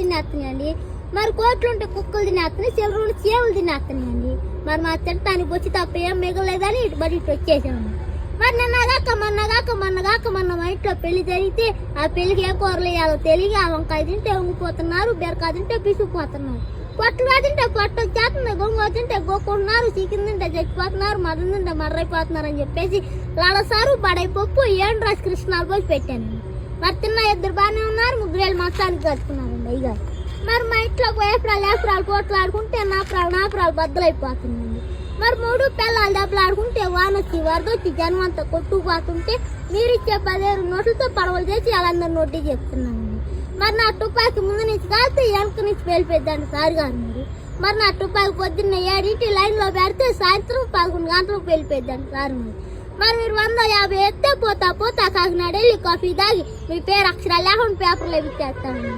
తినేస్తున్నాయండి. మరి కోట్లు ఉంటే కుక్కలు తినేస్తున్నాయి చిల్లర ఉంటే చేవులు తినేస్తున్నాయండి. మరి మా తింటానికి వచ్చి తప్ప ఏం మిగలేదని ఇటు బడి ఇటు వచ్చేసాము. మరి నిన్నగాక మన్నగాక మొన్నగాక మొన్న మా ఇంట్లో పెళ్ళి జరిగితే ఆ పెళ్ళికి ఏ కూరలు వేయాలో తెలియ ఆ వంకాయ తింటే ఉంగిపోతున్నారు బీరకాయ తింటే పిసుకుపోతున్నారు పొట్టలు తింటే పొట్ట వచ్చేస్తుంది గొంగ తింటే గోకుంటున్నారు చికెన్ తింటే చచ్చిపోతున్నారు మటన్ తింటే మర్రైపోతున్నారు అని చెప్పేసి లడసారు బడైపప్పు ఏం రాసి కృష్ణాలు పోసి పెట్టాను. మరి తిన్న ఇద్దరు బాగానే ఉన్నారు ముగ్గురు వేలు మొత్తానికి కట్టుకున్నారండి. అయ్యగారు మరి మా ఇంట్లో ఏప్రాలు ఏప్రాలు పోట్లు ఆడుకుంటే నాపరాలు నాపరాలు బద్దలైపోతుందండి. మరి మూడు పిల్లలు దెబ్బలు ఆడుకుంటే వానొచ్చి వచ్చి వరద జనం అంతా కొట్టుకుపోతుంటే మీరు ఇచ్చే పదిహేను నోట్లతో పడవలు చేసి వాళ్ళందరూ నోటీ చెప్తున్నానండి మరి నా తుపాకి ముందు నుంచి కాస్తే వెనక నుంచి వెళ్ళిపోద్దండి సార్ గారు మీరు. మరి నా తుపాకి పొద్దున్న ఏడింటి లైన్లో పెడితే సాయంత్రం పదకొండు గంటలకు వెళ్ళిపోద్దండి సార్ మీరు. మరి మీరు వంద యాభై ఎత్తే పోతా పోతా కాకినాడ వెళ్ళి కాఫీ తాగి మీ పేరు అక్షరాలు లేకుండా పేపర్లో ఎత్తిస్తామండి